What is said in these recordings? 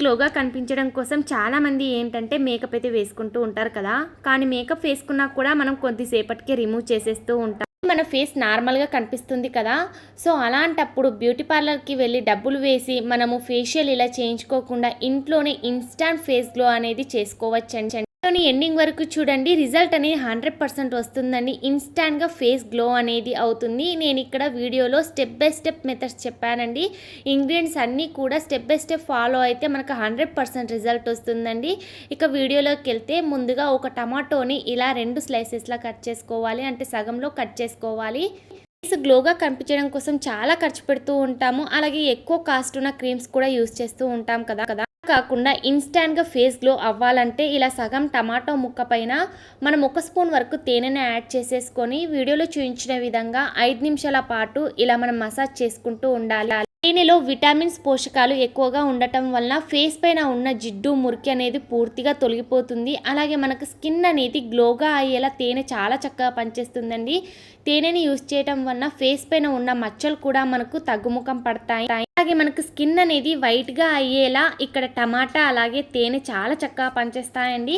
గ్లోగా కనిపించడం కోసం చాలామంది ఏంటంటే మేకప్ అయితే వేసుకుంటూ ఉంటారు కదా. కానీ మేకప్ వేసుకున్నా కూడా మనం కొద్దిసేపటికి రిమూవ్ చేసేస్తూ ఉంటాం. మన ఫేస్ నార్మల్గా కనిపిస్తుంది కదా. సో అలాంటప్పుడు బ్యూటీ పార్లర్కి వెళ్ళి డబ్బులు వేసి మనము ఫేషియల్ ఇలా చేయించుకోకుండా ఇంట్లోనే ఇన్స్టాంట్ ఫేస్ గ్లో అనేది చేసుకోవచ్చండి లోని ఎండింగ్ వరకు చూడండి. రిజల్ట్ అనేది హండ్రెడ్ పర్సెంట్ వస్తుందండి. ఇన్స్టాంట్గా ఫేస్ గ్లో అనేది అవుతుంది. నేను ఇక్కడ వీడియోలో స్టెప్ బై స్టెప్ మెథడ్స్ చెప్పానండి. ఇంగ్రీడియంట్స్ అన్నీ కూడా స్టెప్ బై స్టెప్ ఫాలో అయితే మనకు హండ్రెడ్ పర్సెంట్ రిజల్ట్ వస్తుందండి. ఇక వీడియోలోకి వెళ్తే ముందుగా ఒక టమాటోని ఇలా రెండు స్లైసెస్లా కట్ చేసుకోవాలి. అంటే సగంలో కట్ చేసుకోవాలి. ఫేస్ గ్లోగా కనిపించడం కోసం చాలా ఖర్చు పెడుతూ ఉంటాము. అలాగే ఎక్కువ కాస్ట్ ఉన్న క్రీమ్స్ కూడా యూస్ చేస్తూ ఉంటాం కదా కదా. కాకుండా ఇన్స్టాంట్గా ఫేస్ గ్లో అవ్వాలంటే ఇలా సగం టమాటో ముక్క పైన మనం ఒక స్పూన్ వరకు తేనెని యాడ్ చేసేసుకొని వీడియోలో చూపించిన విధంగా ఐదు నిమిషాల పాటు ఇలా మనం మసాజ్ చేసుకుంటూ ఉండాలి. తేనెలో విటామిన్స్ పోషకాలు ఎక్కువగా ఉండటం వలన ఫేస్ పైన ఉన్న జిడ్డు మురికి అనేది పూర్తిగా తొలగిపోతుంది. అలాగే మనకు స్కిన్ అనేది గ్లోగా అయ్యేలా తేనె చాలా చక్కగా పనిచేస్తుందండి. తేనెని యూస్ చేయడం వలన ఫేస్ పైన ఉన్న మచ్చలు కూడా మనకు తగ్గుముఖం పడతాయి. అలాగే మనకు స్కిన్ అనేది వైట్గా అయ్యేలా ఇక్కడ టమాటా అలాగే తేనె చాలా చక్కగా పనిచేస్తాయండి.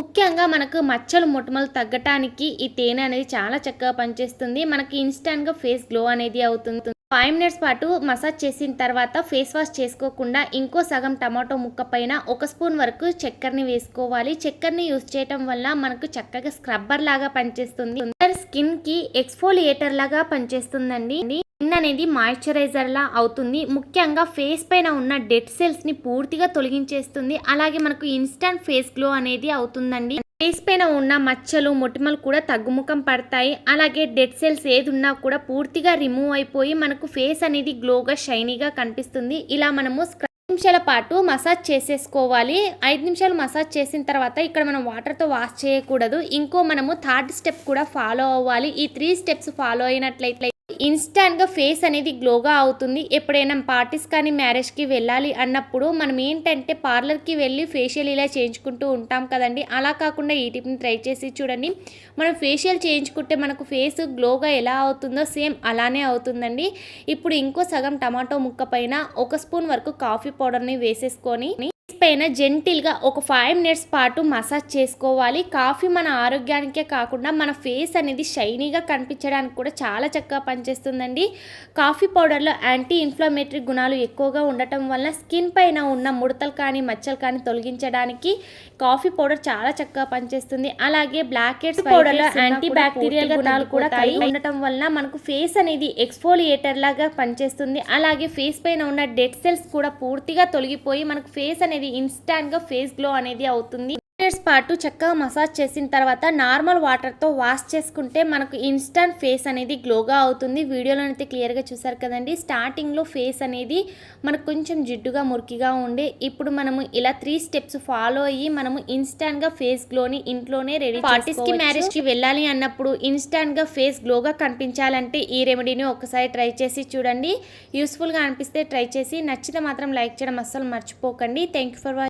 ముఖ్యంగా మనకు మచ్చలు మొటిమలు తగ్గటానికి ఈ తేనె అనేది చాలా చక్కగా పనిచేస్తుంది. మనకి ఇన్స్టాంట్గా ఫేస్ గ్లో అనేది అవుతుంది. ఫైవ్ మినిట్స్ పాటు మసాజ్ చేసిన తర్వాత ఫేస్ వాష్ చేసుకోకుండా ఇంకో సగం టమాటో ముక్క పైన ఒక స్పూన్ వరకు చక్కెరని వేసుకోవాలి. చక్కెరని యూస్ చేయటం వల్ల మనకు చక్కగా స్క్రబ్బర్ లాగా పనిచేస్తుంది. స్కిన్కి ఎక్స్ఫోలియేటర్ లాగా పనిచేస్తుందండి. స్కిన్ అనేది మాయిశ్చరైజర్ లా అవుతుంది. ముఖ్యంగా ఫేస్ పైన ఉన్న డెడ్ సెల్స్ని పూర్తిగా తొలగించేస్తుంది. అలాగే మనకు ఇన్స్టాంట్ ఫేస్ గ్లో అనేది అవుతుందండి. ఫేస్ పైన ఉన్న మచ్చలు మొటిమలు కూడా తగ్గుముఖం పడతాయి. అలాగే డెడ్ సెల్స్ ఏది ఉన్నా కూడా పూర్తిగా రిమూవ్ అయిపోయి మనకు ఫేస్ అనేది గ్లోగా షైనీగా కనిపిస్తుంది. ఇలా మనము నిమిషాల పాటు మసాజ్ చేసేసుకోవాలి. ఐదు నిమిషాలు మసాజ్ చేసిన తర్వాత ఇక్కడ మనం వాటర్తో వాష్ చేయకూడదు. ఇంకో మనము థర్డ్ స్టెప్ కూడా ఫాలో అవ్వాలి. ఈ త్రీ స్టెప్స్ ఫాలో అయినట్లయితే ఇన్స్టాంట్గా ఫేస్ అనేది గ్లోగా అవుతుంది. ఎప్పుడైనా పార్టీస్ కానీ మ్యారేజ్కి వెళ్ళాలి అన్నప్పుడు మనం ఏంటంటే పార్లర్కి వెళ్ళి ఫేషియల్ ఇలా చేయించుకుంటూ ఉంటాం కదండి. అలా కాకుండా ఈ టిప్ని ట్రై చేసి చూడండి. మనం ఫేషియల్ చేయించుకుంటే మనకు ఫేస్ గ్లోగా ఎలా అవుతుందో సేమ్ అలానే అవుతుందండి. ఇప్పుడు ఇంకో సగం టమాటో ముక్క పైన ఒక స్పూన్ వరకు కాఫీ పౌడర్ని వేసేసుకొని పైన జెంటిల్గా ఒక ఫైవ్ మినిట్స్ పాటు మసాజ్ చేసుకోవాలి. కాఫీ మన ఆరోగ్యానికే కాకుండా మన ఫేస్ అనేది షైనీగా కనిపించడానికి కూడా చాలా చక్కగా పనిచేస్తుందండి. కాఫీ పౌడర్లో యాంటీ ఇన్ఫ్లమేటరీ గుణాలు ఎక్కువగా ఉండటం వల్ల స్కిన్ పైన ఉన్న ముడతలు కానీ మచ్చలు కానీ తొలగించడానికి కాఫీ పౌడర్ చాలా చక్కగా పనిచేస్తుంది. అలాగే బ్లాక్ హెడ్స్ పౌడర్లో యాంటీ బ్యాక్టీరియల్ గుణాలు కూడా కలిగి ఉండటం వలన మనకు ఫేస్ అనేది ఎక్స్ఫోలియేటర్ లాగా పనిచేస్తుంది. అలాగే ఫేస్ పైన ఉన్న డెడ్ సెల్స్ కూడా పూర్తిగా తొలగిపోయి మనకు ఫేస్ అనేది ఇన్స్టాంట్గా ఫేస్ గ్లో అనేది అవుతుంది. మినిట్స్ పాటు చక్కగా మసాజ్ చేసిన తర్వాత నార్మల్ వాటర్తో వాష్ చేసుకుంటే మనకు ఇన్స్టాంట్ ఫేస్ అనేది గ్లోగా అవుతుంది. వీడియోలో అయితే క్లియర్గా చూసారు కదండి. స్టార్టింగ్లో ఫేస్ అనేది మనకు కొంచెం జిడ్డుగా మురికిగా ఉండే. ఇప్పుడు మనము ఇలా త్రీ స్టెప్స్ ఫాలో అయ్యి మనము ఇన్స్టాంట్గా ఫేస్ గ్లోని ఇంట్లోనే రెడీ పార్టీస్కి మ్యారేజ్కి వెళ్ళాలి అన్నప్పుడు ఇన్స్టాంట్గా ఫేస్ గ్లోగా కనిపించాలంటే ఈ రెమెడీని ఒకసారి ట్రై చేసి చూడండి. యూస్ఫుల్గా అనిపిస్తే ట్రై చేసి నచ్చితే మాత్రం లైక్ చేయడం అస్సలు మర్చిపోకండి. Thank you for watching